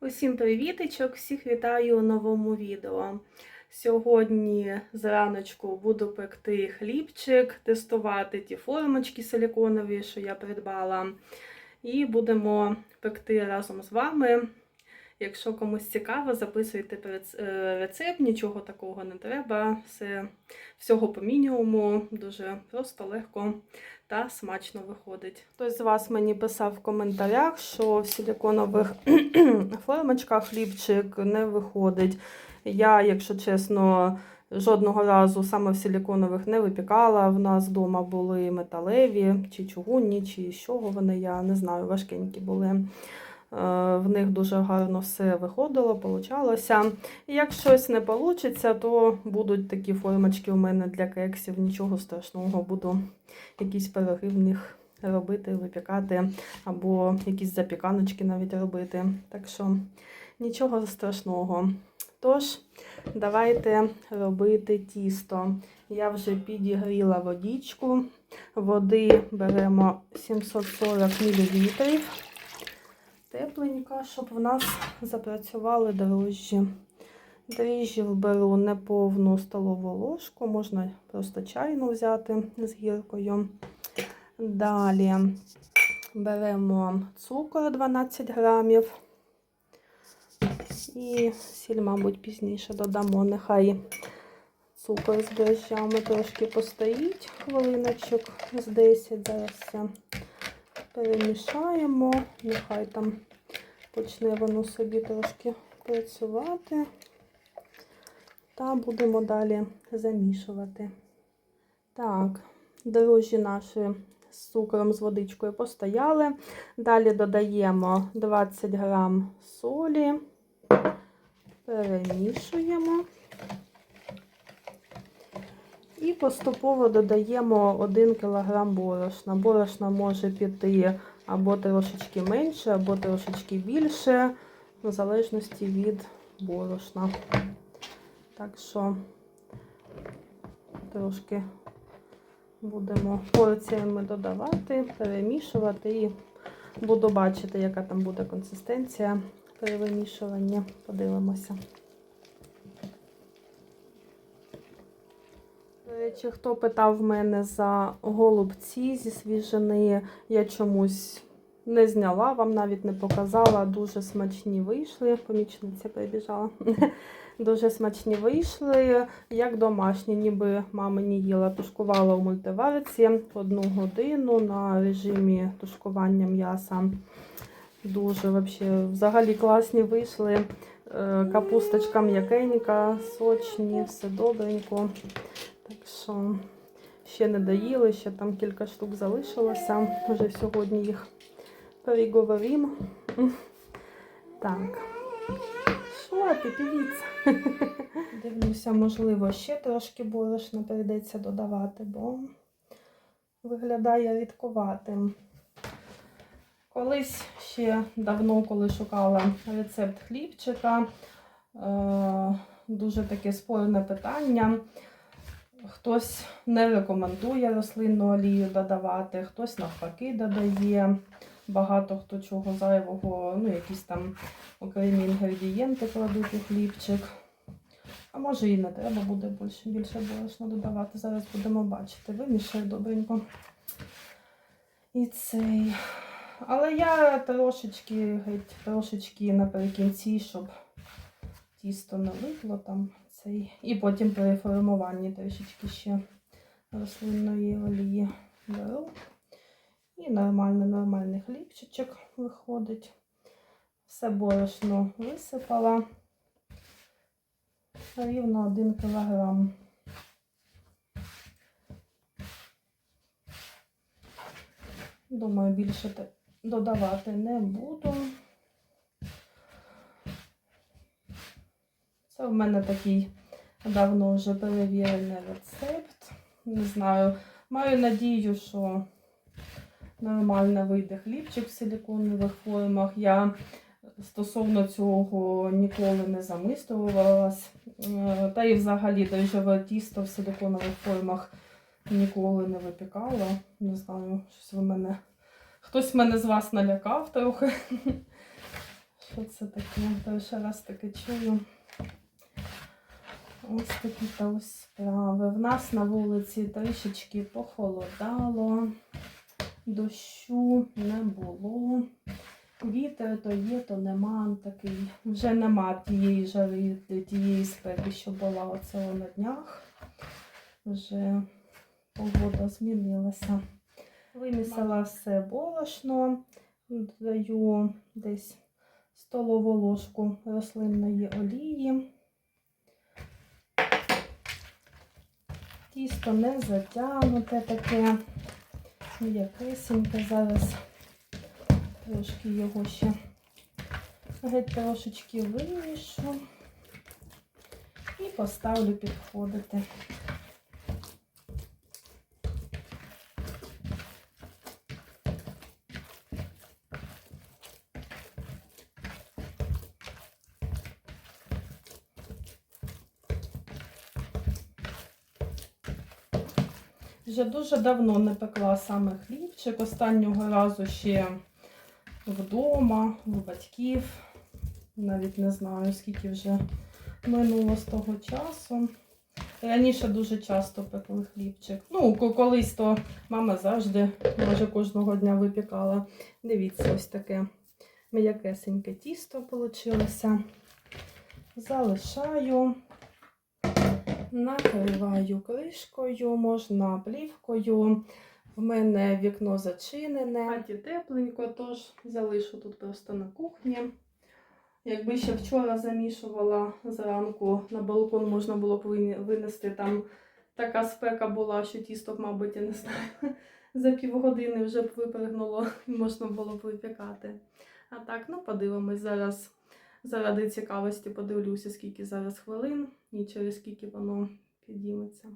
Усім привітичок! Всіх вітаю у новому відео. Сьогодні зраночку буду пекти хлібчик, тестувати ті формочки силіконові, що я придбала. І будемо пекти разом з вами. Якщо комусь цікаво, записуйте е, рецепт, нічого такого не треба. Все, всього по мінімуму, дуже просто, легко та смачно виходить. Хтось з вас мені писав в коментарях, що в силіконових формочках хлібчик не виходить. Я, якщо чесно, жодного разу саме в силіконових не випікала. В нас вдома були металеві, чи чугунні, чи з чого вони, я не знаю, важкенькі були. Е, В них дуже гарно все виходило, получалося. І як щось не вийде, то будуть такі формочки у мене для кексів. Нічого страшного, буду якісь пироги в них робити, випікати, або якісь запіканочки навіть робити. Так що нічого страшного. Тож, давайте робити тісто. Я вже підігріла водичку. Води беремо 740 мл. Тепленька, щоб в нас запрацювали дрожжі. Дріжджів беру неповну столову ложку, можна просто чайну взяти з гіркою. Далі беремо цукор 12 грамів. І сіль, мабуть, пізніше додамо. Нехай цукор з дрожжами трошки постоїть хвилиночок з 10. Зараз все перемішаємо. Нехай там почне воно собі трошки працювати. Та будемо далі замішувати. Так, дрожжі наші з цукром, з водичкою постояли. Далі додаємо 20 грам солі, перемішуємо. І поступово додаємо 1 кг борошна. Борошна може піти або трошечки менше, або трошечки більше, в залежності від борошна. Так що трошки будемо порціями додавати, перемішувати і буду бачити, яка там буде консистенція при вимішуванні. Подивимося. До речі, хто питав в мене за голубці зі свіжини, я чомусь не зняла, вам навіть не показала. Дуже смачні вийшли. Помічниця прибіжала. Дуже смачні вийшли, як домашні, ніби мама не їла. Тушкувала у мультиварці одну годину на режимі тушкування м'яса. Дуже вообще, взагалі класні вийшли. Е, Капусточка м'якенька, сочні, все добренько. Так що ще не доїли, ще там кілька штук залишилося. Вже сьогодні їх переговоримо. Так. Що ти, дивіться? Дивлюся, можливо, ще трошки борошна прийдеться додавати, бо виглядає рідкуватим. Колись ще давно, коли шукала рецепт хлібчика, е, дуже таке спорне питання. Хтось не рекомендує рослинну олію додавати, хтось навпаки додає. Багато хто чого зайвого, ну, якісь там окремі інгредієнти кладуть у хлібчик. А може і не треба буде більше, більше борошна додавати. Зараз будемо бачити. Вимішаю добренько. І цей. Але я трошечки, геть, трошечки наприкінці, щоб тісто не липло там цей. І потім при формуванні трішечки ще рослинної олії беру. І нормальний, нормальний хлібчичок виходить. Все борошно висипала. Рівно 1 кілограм. Думаю, більше додавати не буду. Це в мене такий давно вже перевірений рецепт. Не знаю. Маю надію, що нормально вийде хлібчик в силіконових формах. Я стосовно цього ніколи не замислювалась. Е, Та і взагалі дрожжеве тісто в силіконових формах ніколи не випікала. Не знаю, щось ви мене. Хтось мене з вас налякав трохи. Що це таке? Перший раз таке чую. Ось такі та ось справи. В нас на вулиці трішечки похолодало, дощу не було. Вітер то є, то нема такий. Вже нема тієї жари, тієї спеки, що була оце на днях. Вже погода змінилася. Вимісила все борошно, даю десь столову ложку рослинної олії. Тісто не затягнуте таке, м'якисеньке. Зараз трошки його ще геть трошечки вимішу і поставлю підходити. Вже дуже давно не пекла саме хлібчик. Останнього разу ще вдома, у батьків. Навіть не знаю, скільки вже минуло з того часу. Раніше дуже часто пекли хлібчик. Ну, колись то мама завжди, може, кожного дня випікала. Дивіться, ось таке м'якесеньке тісто вийшло. Залишаю. Накриваю кришкою, можна плівкою. В мене вікно зачинене. Хаті тепленько, тож залишу тут просто на кухні. Якби ще вчора замішувала зранку, на балкон можна було б винести. Там така спека була, що тісто, мабуть, я не знаю. За півгодини вже б випригнуло і можна було б випікати. А так, ну подивимось зараз. Заради цікавості подивлюся, скільки зараз хвилин і через скільки воно підійметься.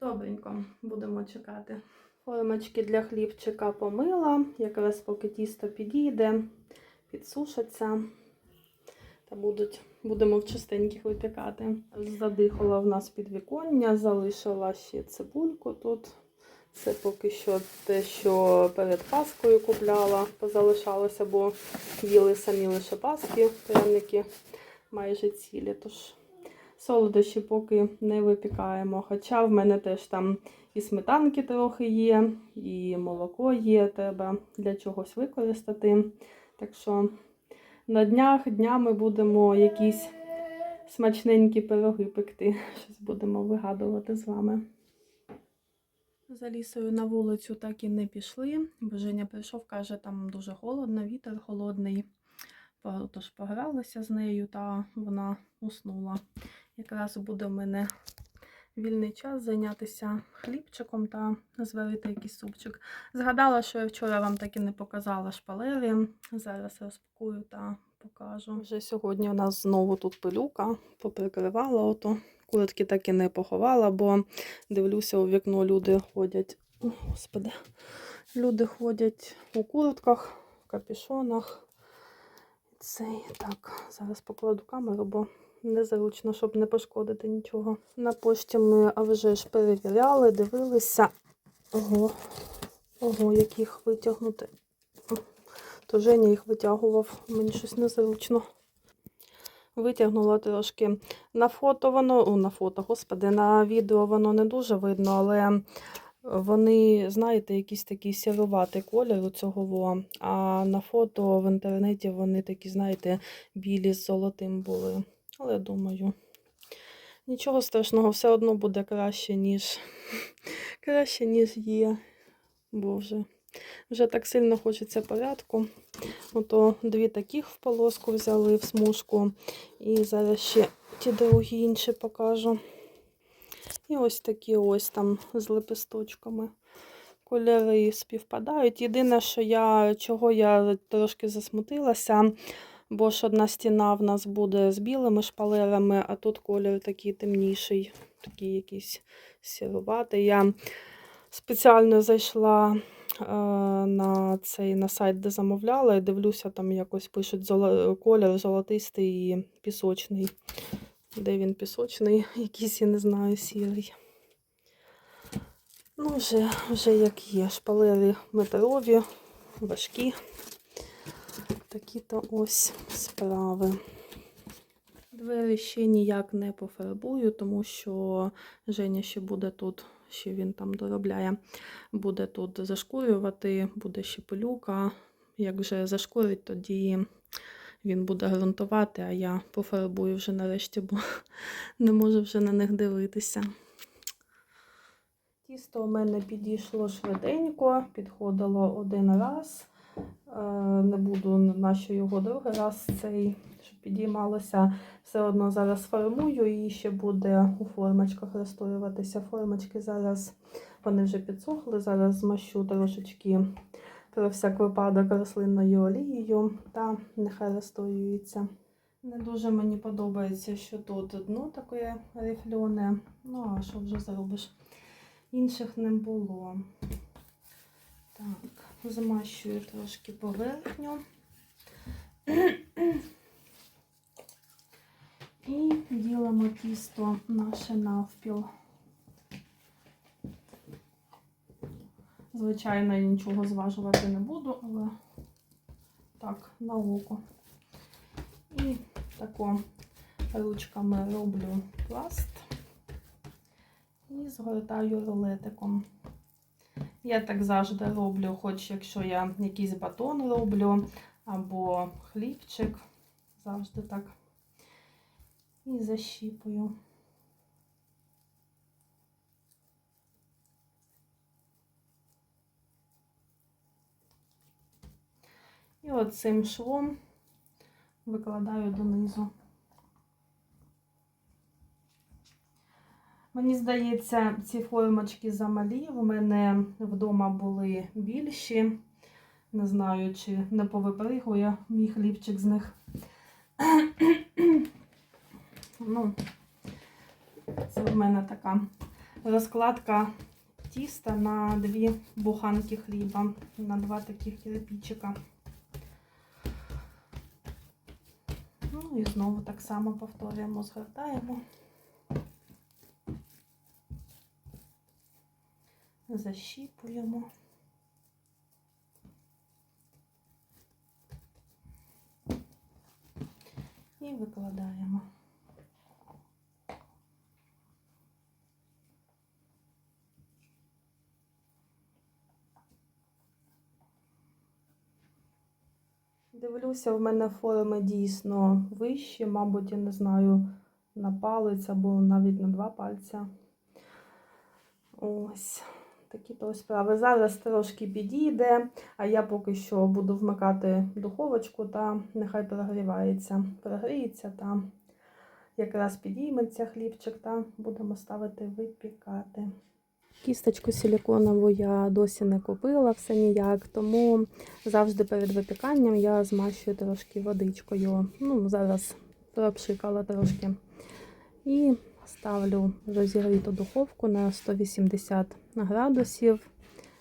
Добренько, будемо чекати. Формочки для хлібчика помила, якраз поки тісто підійде, підсушаться та будуть, будемо в чистеньких випікати. Задихала в нас підвіконня, залишила ще цибульку тут. Це поки що те, що перед Паскою купляла, позалишалося, бо їли самі лише Паски, пряники майже цілі. Тож солодощі поки не випікаємо. Хоча в мене теж там і сметанки трохи є, і молоко є, треба для чогось використати. Так що на днях днями будемо якісь смачненькі пироги пекти. Щось будемо вигадувати з вами. За лісою на вулицю так і не пішли. Бо Женя прийшов, каже, там дуже холодно, вітер холодний. Тож погралися з нею та вона уснула. Якраз буде в мене вільний час зайнятися хлібчиком та зварити якийсь супчик. Згадала, що я вчора вам так і не показала шпалери. Зараз розпакую та покажу. Вже сьогодні у нас знову тут пилюка, поприкривала ото. Куртки так і не поховала, бо дивлюся, у вікно люди ходять. О, Господи, люди ходять у куртках, в капюшонах. Цей так, зараз покладу камеру, бо незручно, щоб не пошкодити нічого. На пошті ми вже ж перевіряли, дивилися. Ого, ого, як їх витягнути. То Женя їх витягував, мені щось незручно. Витягнула трошки. На фото воно, о, на фото, господи, на відео воно не дуже видно, але вони, знаєте, якийсь такий сіруватий колір у цього во. А на фото в інтернеті вони такі, знаєте, білі з золотим були. Але думаю, нічого страшного, все одно буде краще, ніж краще, ніж є. Бо вже, так сильно хочеться порядку. Ото дві таких в полоску взяли в смужку. І зараз ще ті другі інші покажу. І ось такі ось там з лепесточками. Кольори співпадають. Єдине, що я, чого я трошки засмутилася, бо ж одна стіна в нас буде з білими шпалерами, а тут колір такий темніший, такий якийсь сіруватий. Спеціально зайшла е, на цей на сайт, де замовляла, і дивлюся, там якось пишуть колір золотистий і пісочний. Де він пісочний, якийсь, я не знаю, сірий. Ну, вже, вже як є. Шпалери метрові, важкі. такі-то ось справи. Двері ще ніяк не пофарбую, тому що Женя ще буде тут, ще він там доробляє, буде тут зашкурювати, буде ще пилюка. Як вже зашкурить, тоді він буде ґрунтувати, а я пофарбую вже нарешті, бо не можу вже на них дивитися. Тісто у мене підійшло швиденько, підходило один раз. Е, Не буду на що його другий раз цей, підіймалося. Все одно зараз формую і ще буде у формочках розстоюватися. Формочки зараз вони вже підсохли. Зараз змащу трошечки про всяк випадок рослинною олією та нехай розстоюється. Не дуже мені подобається, що тут дно таке рифльоне. Ну, а що вже зробиш? Інших не було. Так, змащую трошки поверхню. І ділимо тісто наше навпіл. Звичайно, я нічого зважувати не буду, але так, на око. І тако ручками роблю пласт і згортаю рулетиком. Я так завжди роблю, хоч якщо я якийсь батон роблю, або хлібчик, завжди так. І защіпую. І от цим швом викладаю донизу. Мені здається, ці формочки замалі. У мене вдома були більші. Не знаю, чи не повипригує мій хлібчик з них. Ну, це в мене така розкладка тіста на дві буханки хліба, на два таких кирпичика. Ну і знову так само повторюємо, згортаємо. Защіпуємо. І викладаємо. Дивлюся, в мене форми дійсно вищі, мабуть, я не знаю, на палець або навіть на два пальця. Ось такі то справи. Зараз трошки підійде, а я поки що буду вмикати духовочку та нехай прогрівається. Прогріється та якраз підійметься хлібчик, та будемо ставити випікати. Кісточку силіконову я досі не купила, все ніяк, тому завжди перед випіканням я змащую трошки водичкою. Ну, зараз пропшикала трошки. І ставлю розігріту духовку на 180 градусів,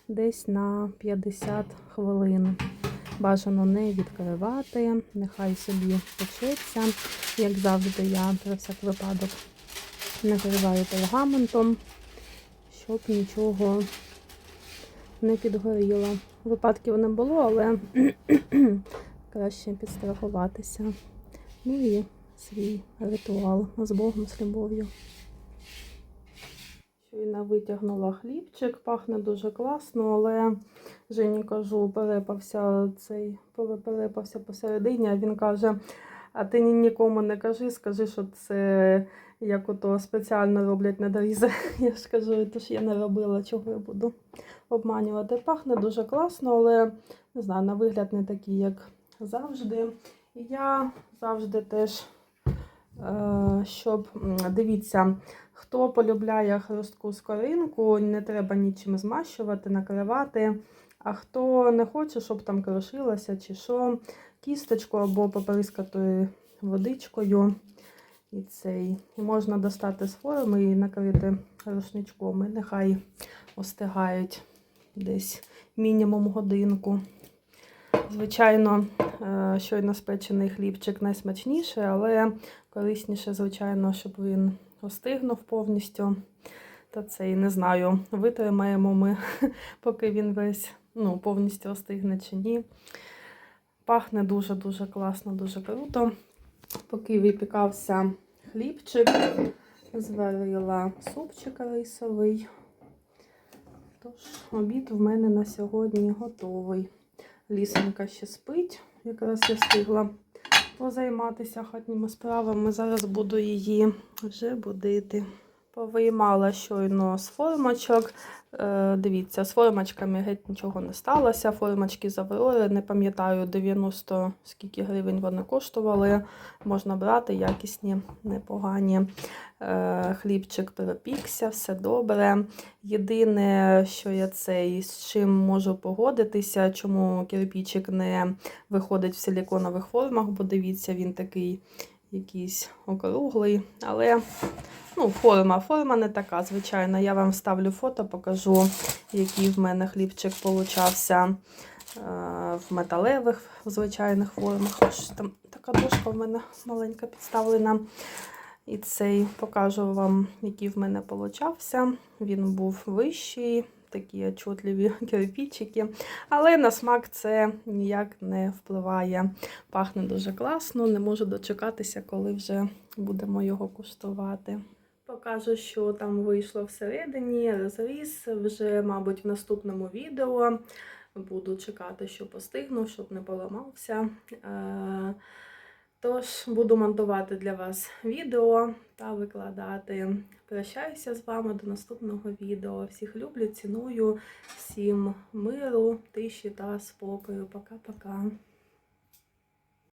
десь на 50 хвилин. Бажано не відкривати, нехай собі печеться. Як завжди, я про всяк випадок накриваю пергаментом щоб нічого не підгоріло. Випадків не було, але краще підстрахуватися. Ну і свій ритуал з Богом, з любов'ю. Щойно витягнула хлібчик, пахне дуже класно, але Жені кажу, перепався цей, перепався посередині, а він каже, а ти нікому не кажи, скажи, що це як ото спеціально роблять недорізи. Я ж кажу, то ж я не робила, чого я буду обманювати. Пахне дуже класно, але не знаю, на вигляд не такий, як завжди. І я завжди теж, е, щоб дивіться, хто полюбляє хрустку скоринку, не треба нічим змащувати, накривати. А хто не хоче, щоб там крошилося чи що, кісточку або поприскати водичкою. І цей. І можна достати з форми і накрити рушничком. І нехай остигають десь мінімум годинку. Звичайно, е, щойно спечений хлібчик найсмачніше, але корисніше, звичайно, щоб він остигнув повністю. Та цей, не знаю, витримаємо ми, поки він весь ну, повністю остигне чи ні. Пахне дуже-дуже класно, дуже круто. Поки випікався хлібчик, зварила супчик рисовий. Тож, обід в мене на сьогодні готовий. Лісенька ще спить. Якраз я встигла позайматися хатніми справами. Зараз буду її вже будити. Повиймала щойно з формочок. Е, дивіться, з формочками геть нічого не сталося. Формочки завели, не пам'ятаю 90 скільки гривень вони коштували. Можна брати, якісні, непогані. Е, хлібчик пропікся, все добре. Єдине, що я цей з чим можу погодитися, чому кирпічик не виходить в силіконових формах, бо дивіться, він такий якийсь округлий. Але ну, форма, форма не така, звичайно. Я вам вставлю фото, покажу, який в мене хлібчик получався е, в металевих, в звичайних формах. Ось там така дошка в мене маленька підставлена. І цей покажу вам, який в мене получався. Він був вищий, такі отчетливі кирпичики. Але на смак це ніяк не впливає. Пахне дуже класно, не можу дочекатися, коли вже будемо його куштувати. Покажу, що там вийшло всередині, розріз вже, мабуть, в наступному відео. Буду чекати, що постигну, щоб не поламався. Тож буду монтувати для вас відео та викладати. Прощаюся з вами до наступного відео. Всіх люблю, ціную, всім миру, тиші та спокою. Пока-пока.